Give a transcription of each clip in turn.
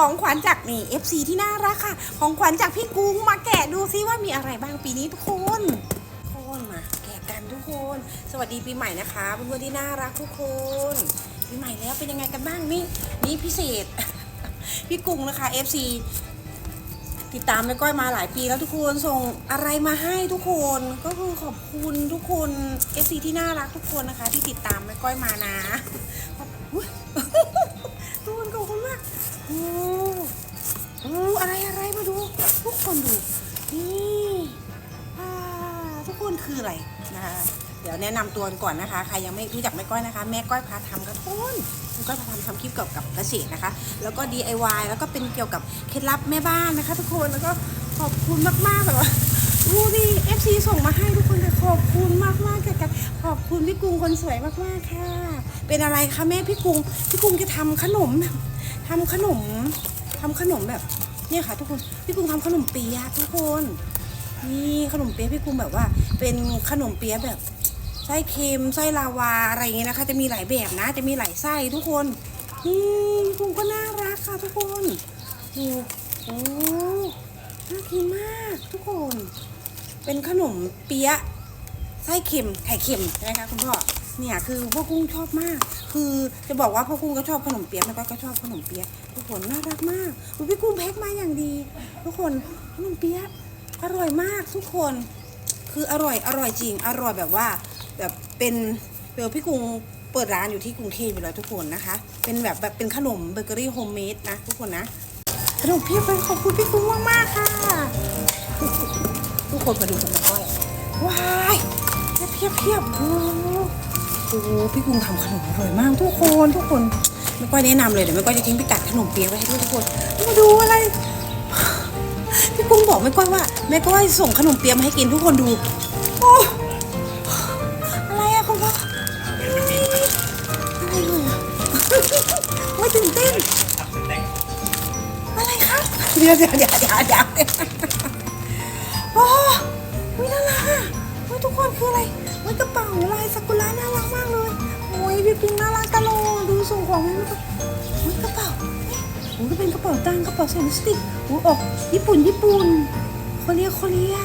ของขวัญจากนี่ FC ที่น่ารักค่ะ ของขวัญจากพี่กุ้งมาแกะดูซิว่ามีอะไรบ้างปีนี้ทุกคนทุกคนมาแกะกันทุกคน สวัสดีปีใหม่นะคะเพื่อนๆที่น่ารักทุกคนปีใหม่แล้วเป็นยังไงกันบ้างนี่นี่พิเศษ พี่กุ้งนะคะ FC ติดตามแม่ก้อยมาหลายปีแล้วทุกคนส่งอะไรมาให้ทุกคนก็คือขอบคุณทุกคน FC ที่น่ารักทุกคนนะคะ ที่ติดตามแม่ก้อยมานะขอบอุ๊ยทุกคนขอบคุณมาก โอ้โอ้อะไรอะไรมาดู ทุกคนดู นี่อ่าทุกคนคืออะไรนะคะเดี๋ยวแนะนำตัวก่อนนะคะ ใครยังไม่รู้จักแม่ก้อยนะคะ แม่ก้อยพาทำครับทุกคนแม่ก้อยพาทำทำคลิปเกี่ยวกับเกษตรนะคะ แล้วก็ DIY แล้วก็เป็นเกี่ยวกับเคล็ดลับแม่บ้านนะคะ ทุกคน แล้วก็ขอบคุณมากๆแบบว่าดูดิ FC ส่งมาให้ทุกคนค่ะขอบคุณมากๆแกกันขอบคุณพี่กรุงคนสวยมากๆค่ะ เป็นอะไรคะแม่พี่กรุงพี่กรุงจะทำขนมแบบ ทำขนมทำขนมแบบเนี่ยค่ะ ทุกคนพี่กรุงทำขนมเปี๊ยะทุกคนนี่ขนมเปี๊ยะพี่กรุงแบบว่า เป็นขนมเปี๊ยะแบบไส้เค็มไส้ลาวาอะไรอย่างเงี้ยนะคะ จะมีหลายแบบนะ จะมีหลายไส้ทุกคนนี่พี่กรุงก็น่ารักค่ะทุกคนดูโอ้น่ากินมากทุกคน เป็นขนมเปี๊ยะไส้เค็มไข่เค็มใช่ไหมคะคุณพ่อ เนี่ยคือพ่อกุ้งชอบมาก คือจะบอกว่าพ่อกุ้งก็ชอบขนมเปี๊ยะแม่ก้อยก็ชอบขนมเปี๊ยะทุกคนน่ารักมากพี่กุ้งแพ็คมาอย่างดี ทุกคนขนมเปี๊ยะอร่อยมากทุกคน คืออร่อยอร่อยจริง อร่อยแบบว่าแบบเป็นเดี๋ยวพี่กุ้งเปิดร้านอยู่ที่กรุงเทพอยู่แล้วทุกคนนะคะ เป็นแบบแบบเป็นขนมเบเกอรี่โฮมเมดนะทุกคนนะขนมเปี๊ยะไปขอบคุณพี่กุ้งมากๆค่ะ ทุกคนมาดูกันนะก้อยว้ายเพียบเพียบ โหพี่กุ้งทำขนมอร่อยมากทุกคนทุกคนไม่ก้อยแนะนำเลยเดี๋ยวไม่ก้อยจะทิ้งพิกัดขนมเปี๊ยะไว้ให้ด้วยทุกคนมาดูอะไรพี่กุ้งบอกแม่ก้อยว่าแม่ก้อยส่งขนมเปี๊ยะมาให้กินทุกคนดูโอ้อะไรอะคุณพ่ออะไรเลยอะไม่ตื่นเต้นอะไรครับเดี๋ยวเดี๋ยวเดี๋ยวเดี๋ยวเดี๋ยวโอ้วิน่ารักอะเฮ้ยทุกคนคืออะไร ฮ้ยกระเป๋าลายซากุระน่ารักมากเลยโอ้ยพี่กุ้งน่ารักตลอดดูส่งของให้ลูกเฮ้ยกระเป๋าเฮ้ยโอ้ยก็เป็นกระเป๋าตังกระเป๋าใส่ลิปสติกโอ้ยออกญี่ปุ่นญี่ปุ่นโคเรียโคเรีย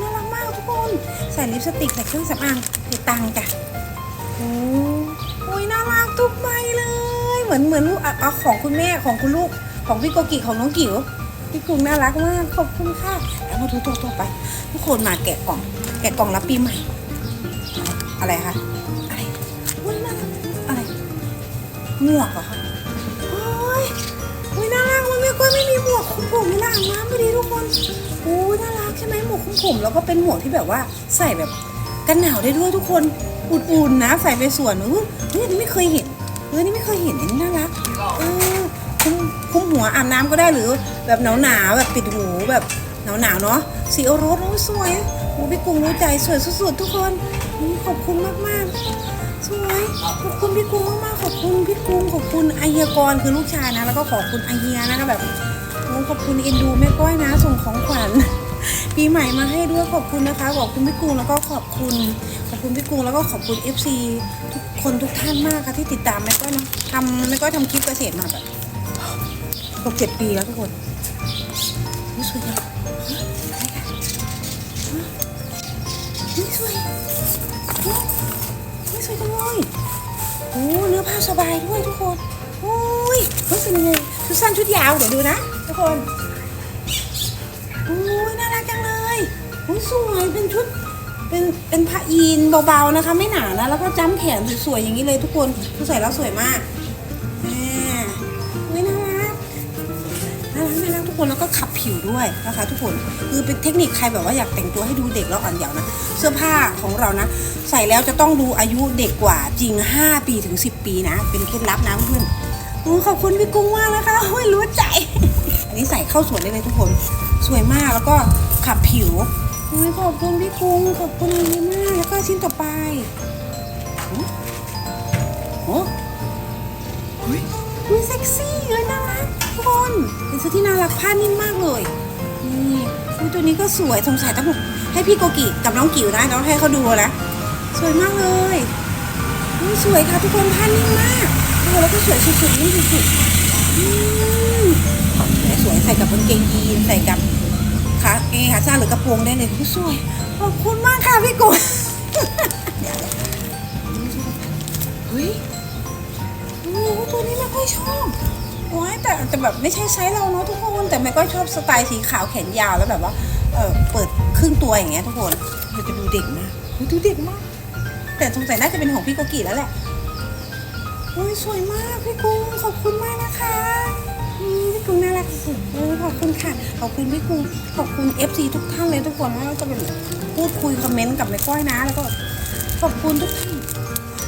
น่ารักมากทุกคนใส่ลิปสติกใส่เครื่องสำอางใส่ตังจ้ะโอ้โยน่ารักทุกใบเลย เหมือนเหมือนลูกเอาเอาของคุณแม่ของคุณลูกของพี่โกกิของน้องกิ๋วพี่กุ้งน่ารักมากขอบคุณค่ะ แล้วมาดูตัวต่อไป ทุกคนมาแกะกล่อง แกะกล่องรับปีใหม่ อะไรคะ อะไรอุ้ยน่ารักอะไรหมวกเหรอคะโอ้ยอุ้ยน่ารักมันไม่ก็ไม่มีหมวกคุมผมเวลาอาบน้ำพอดีทุกคนโอ้ยน่ารักใช่ไหมหมวกคุมผมแล้วก็เป็นหมวกที่แบบว่าใส่แบบกันหนาวได้ด้วยทุกคนอุ่นๆนะใส่ไปสวนเออเฮ้ยนนี้ไม่เคยเห็นเออนี่ไม่เคยเห็นอันนี้น่ารักเออคุมคุมหัวอาบน้ำก็ได้หรือแบบหนาวหนาวๆแบบปิดหูแบบหนาวหนาวๆเนาะสีโอรสสวยโอ้พี่กุ้งรู้ใจสวยสุดๆทุกคน ขอบคุณมากๆสวยขอบคุณพี่กุ้งมากๆขอบคุณพี่กุ้งขอบคุณไอเฮียกรคือลูกชายนะ แล้วก็ขอบคุณไอเฮียนะคะแบบโอ้ขอบคุณเอ็นดูแม่ก้อยนะ ส่งของขวัญปีใหม่มาให้ด้วยขอบคุณนะคะขอบคุณพี่กุ้งแล้วก็ขอบคุณขอบคุณพี่กุ้งแล้วก็ขอบคุณ FC ทุกคนทุกท่านมากค่ะที่ติดตามแม่ก้อยเนาะทำแม่ก้อยทำคลิปเกษตรมาแบบหกเจ็ดปีแล้วทุกคนนี่สวยจัง นี่สวยนี่สวยจังเลยโอ้เนื้อผ้าสบายด้วยทุกคนโอ้ยเฮ้ยเป็นยังไงชุดสั้นชุดยาวเดี๋ยวดูนะทุกคนโอ้ยน่ารักจังเลยโอ้ยสวยเป็นชุดเป็นเป็นผ้ายีนเบาๆนะคะ ไม่หนานะแล้วก็จ้ำแขนสวยๆอย่างนี้เลยทุกคนคือใส่แล้วสวยมาก คนแล้วก็ขับผิวด้วยนะคะ ทุกคนคือเป็นเทคนิคใครแบบว่าอยากแต่งตัวให้ดูเด็กแล้วอ่อนเยาว์นะเสื้อผ้าของเรานะ ใส่แล้วจะต้องดูอายุเด็กกว่าจริง 5 ปีถึง 10 ปีนะ เป็นเคล็ดลับนะเพื่อนโอ้ขอบคุณพี่กุ้งมากนะคะโอ้ยรู้ใจ อันนี้ใส่เข้าสวนได้เลยทุกคนสวยมากแล้วก็ขับผิวโอ้ยขอบคุณพี่กุ้งขอบคุณดีมากแล้วก็ชิ้นต่อไปโอ้โหอุ้ยเซ็กซี่เลยน่ารัก ทุกคนเป็นเสื้อที่น่ารักผ้านิ่มมากเลย นี่อุ๊ยตัวนี้ก็สวยสงสัยต้องให้พี่โกกิกับน้องกิ๋วนะต้องให้เขาดูนะ สวยมากเลยนี่สวยค่ะทุกคนผ้านิ่มมากโอ้แล้วก็สวยสุดๆนี่สุดๆอืมวยใส่กับกางเกงยีนใส่กับขาเกงขาสั้นหรือกระโปรงได้เลยอุ๊ยสวยขอบคุณมากค่ะพี่โก้เฮ้ยโอ้ตัวนี้ไม่ค่อยชอบ โอ้ยแต่แต่แบบไม่ใช่ไซส์เราเนาะทุกคนแต่ไม่ก็ชอบสไตล์สีขาวแขนยาวแล้วแบบว่าเออเปิดครึ่งตัวอย่างเงี้ยทุกคนมันจะดูเด็กมากดูเด็กมาก แต่สงสัยน่าจะเป็นของพี่โกกิแล้วแหละโอ้ยสวยมากพี่กุ้งขอบคุณมากนะคะพี่กุ้งน่ารักสุดเออขอบคุณค่ะขอบคุณพี่กุ้งขอบคุณ FC ทุกท่านเลยทุกคนไม่ว่าจะเป็นพูดคุยคอมเมนต์กับแม่ก้อยนะ แล้วก็ขอบคุณทุกท่าน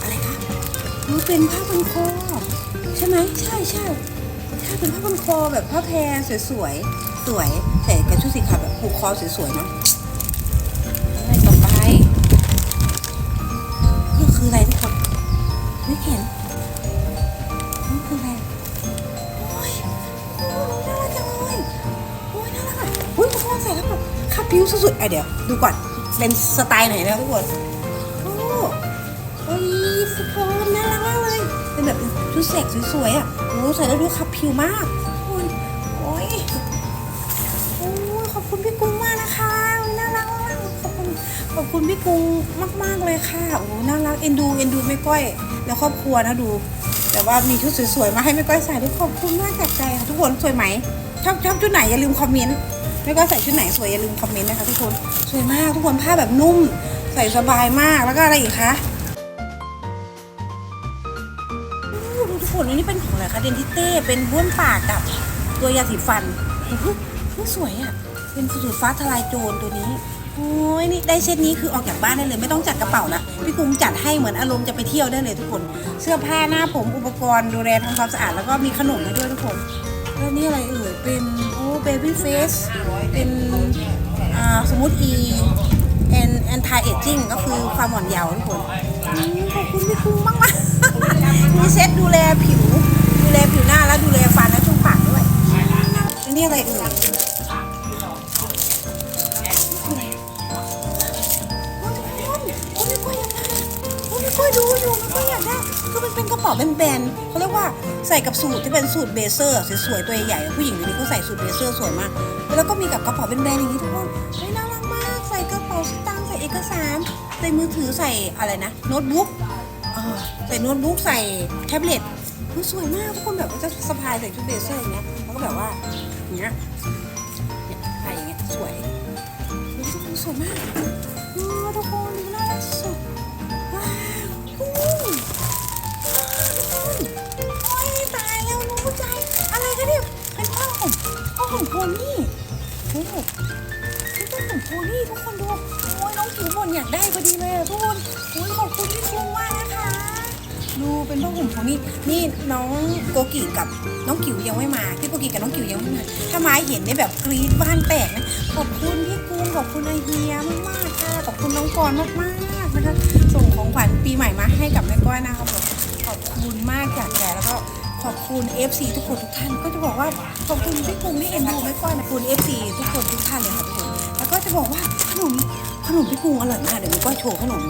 อะไรคะมันเป็นผ้าพันคอใช่ไหมใช่ใช่ใช่ เป็นผ้าพันคอแบบผ้าแพรสวยๆ สวยใส่กับชุดสีขาวแบบผูกคอสวยๆเนาะอะไรต่อไปนี่คืออะไรทุกคนไม่เห็นนี่คืออะไรโอ้ยน่ารักจังเลยโอ้ยน่ารักอะโอ้ยทุกคนใส่แล้วแบบขับผิวสุดๆไอะเดี๋ยวดูก่อนเป็นสไตล์ไหนนะทุกคนโอ้โอ้ยทุกคนน่ารักมากเลยเป็นแบบ ชุดเซ็กสวยๆอะโอ้ใส่แล้วดูขับผิวมากโอ้ยโอ้ยโอ้ยขอบคุณพี่กุ้งมากนะคะน่ารักมากขอบคุณขอบคุณพี่กุ้งมากๆเลยค่ะโอ้โหน่ารักเอ็นดูเอ็นดูแม่ก้อยแล้วครอบครัวนะดู แต่ว่ามีชุดสวยๆมาให้แม่ก้อยใส่ด้วยขอบคุณมากจากใจค่ะทุกคนสวยไหมชอบชอบชุดไหนอย่าลืมคอมเมนต์แม่ก้อยใส่ชุดไหนสวยอย่าลืมคอมเมนต์นะคะทุกคนสวยมากทุกคนผ้าแบบนุ่ม ใส่สบายมากแล้วก็อะไรอีกคะ นี้เป็นของอะไรคะเดนทิเต้เป็นบ้วนปากกับตัวยาสีฟันโอ้โหสวยอะเป็นสูตรฟ้าทลายโจรตัวนี้โอ้ยนี่ได้เซตนี้คือออกจากบ้านได้เลย ไม่ต้องจัดกระเป๋าละพี่กุ้งจัดให้เหมือนอารมณ์จะไปเที่ยวได้เลยทุกคน เสื้อผ้าหน้าผมอุปกรณ์ดูแลทำความสะอาดแล้วก็มีขนมให้ด้วยทุกคนแล้วนี่อะไรเอ่ยเป็นโอ้เบบี้เฟสเป็นอ่าสมมติ e and anti aging ก็คือความหวานเยาว์ทุกคนอืมขอบคุณพี่กุ้งมากมากมีเซ็ตดูแลผิว แลผิวหน้าแล้วดูแลฟันและช่วงปากด้วยแล้วนี่อะไรเอ่ยโอ้ยโอ้ยไม่ค่อยอยากได้โอ้ยไม่ค่อยดูอยู่ไม่ค่อยอยากได้คือมันเป็นกระเป๋าแบนๆเขาเรียกว่าใส่กับสูทที่เป็นสูทเบเซอร์สวยๆตัวใหญ่ๆผู้หญิงเดี๋ยวนี้เขาใส่สูทเบเซอร์สวยมาก แล้วก็มีกับกระเป๋าแบนๆอย่างนี้ทุกคนเฮ้ยน่ารักมากใส่กระเป๋าสตางค์ใส่เอกสารใส่มือถือใส่อะไรนะโน้ตบุ๊กใส่โน้ตบุ๊กใส่แท็บเล็ต คือสวยมากทุกคนแบบว่าจะสะพายใส่ชุดเบเซอร์อย่างเงี้ยแล้วก็แบบว่าอย่างเงี้ยเนี่ยใส่อย่างเงี้ยสวยทุกคนสวยมากโอ้ทุกคนดูน่ารักสุดว้าวโอ้ยว้าวทุกคนโอ้ยตายแล้วรู้ใจอะไรกันเนี่ยเป็นผ้าห่มผ้าห่มโพนี่โอ้โหเป็นผ้าห่มโพนี่ทุกคนดูโอ้ยน้องผิวบ่นอยากได้พอดีเลยอะทุกคนโอ้ยขอบคุณพี่กุ้งมากนะคะดู เป็นผ้าห่มโพนี่นี่น้องโกกิกับน้องกิ๋วยังไม่มาพี่โกกิกับน้องกิ๋วยังไม่มาถ้ามาเห็นได้แบบกรี๊ดบ้านแตกนะขอบคุณพี่กุ้งขอบคุณไอเฮียมากๆค่ะขอบคุณน้องกรณ์มากๆนะคะส่งของขวัญปีใหม่มาให้กับแม่ก้อยนะครับผมขอบคุณมากจากใจแล้วก็ขอบคุณ FC ทุกคนทุกท่านก็จะบอกว่าขอบคุณพี่กุ้งที่เอ็นดูแม่ก้อยนะขอบคุณ FC ทุกคนทุกท่านเลยค่ะทุกคนแล้วก็จะบอกว่าขนมขนมพี่กุ้งอร่อยมากเดี๋ยวแม่ก้อยโชว์ขนม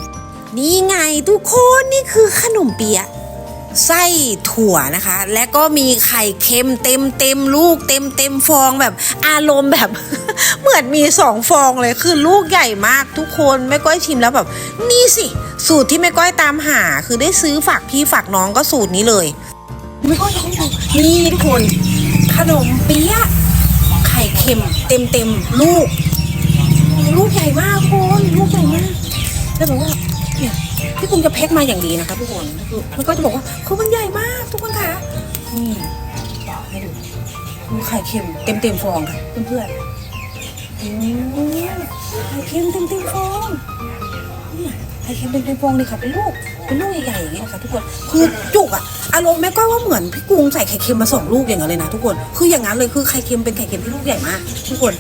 นี่ไงทุกคนนี่คือขนมเปี๊ยะ ไส้ถั่วนะคะ และก็มีไข่เค็มเต็มเต็มลูกเต็มเต็มฟองแบบอารมณ์แบบเหมือนมีสองฟองเลยคือลูกใหญ่มากทุกคนแม่ก้อยชิมแล้วแบบ นี่สิ สูตรที่แม่ก้อยตามหา คือได้ซื้อฝากพี่ฝากน้องก็สูตรนี้เลยแม่ก้อยลองดูนี่ทุกคนขนมเปี๊ยะไข่เค็มเต็มเต็มลูก ลูกใหญ่มากคุณลูกใหญ่มากแล้วแบบว่า พี่กุ้งจะแพ็คมาอย่างดีนะคะทุกคนคือมันก็จะบอกว่าคือมันใหญ่มากทุกคนค่ะนี่ให้ดูดูไข่เค็มเต็มเต็มฟองค่ะเพื่อนๆโอ้ไข่เค็มเต็มเต็มฟองนี่ไข่เค็มเต็มเต็มฟองเลยค่ะเป็นลูกเป็นลูกใหญ่ๆอย่างเงี้ยนะคะทุกคนคือจุกอะอารมณ์แม่ก็ว่าเหมือนพี่กุ้งใส่ไข่เค็มมาสองลูกอย่างนั้นเลยนะทุกคนคืออย่างนั้นเลยคือไข่เค็มเป็นไข่เค็มที่ลูกใหญ่มากทุกคน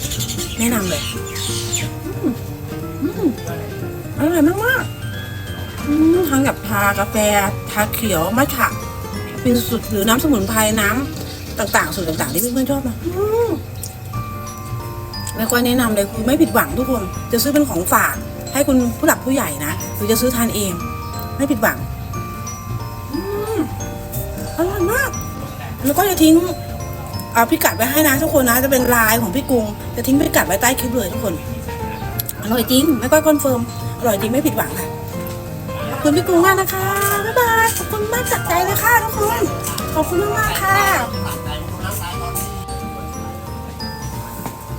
แนะนำเลยอร่อยมากๆ ทั้งแบบทากาแฟทาเขียวมัทฉะเป็นสูตรหรือน้ำสมุนไพรน้ำต่างๆ สูตรต่างๆที่เพื่อนๆชอบนะอืมไม่ค่อยแนะนำเลยคือไม่ผิดหวังทุกคน จะซื้อเป็นของฝาก ให้คุณผู้หลักผู้ใหญ่นะหรือจะซื้อทานเอง ไม่ผิดหวังอร่อยมาก แล้วก็จะทิ้งเอาพิกัดไว้ให้นะทุกคนนะ จะเป็นลน์ของพี่กรุงจะทิ้งพิกัดไว้ใต้คลิปเลยทุกคน อร่อยจริง ไม่ก้อยคอนเฟิร์ม อร่อยจริงไม่ผิดหวังค่ะ คุณพี่กรุงมากนะคะ บ๊ายบาย ขอบคุณมากจากใจเลยค่ะทุกคน ขอบคุณมากๆค่ะ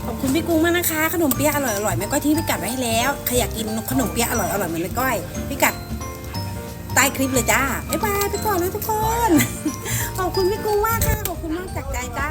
ขอบคุณพี่กุ้งมากนะคะ ขนมเปี๊ยะอร่อยอร่อยแม่ก้อยทิ้งพิกัดไว้ให้แล้ว ใครอยากกินขนมเปี๊ยะอร่อยอร่อยเหมือนแม่ก้อยพิกัดใต้คลิปเลยจ้า บ๊ายบายไปก่อนนะทุกคน ขอบคุณพี่กุ้งมากค่ะ ขอบคุณมากจากใจจ้า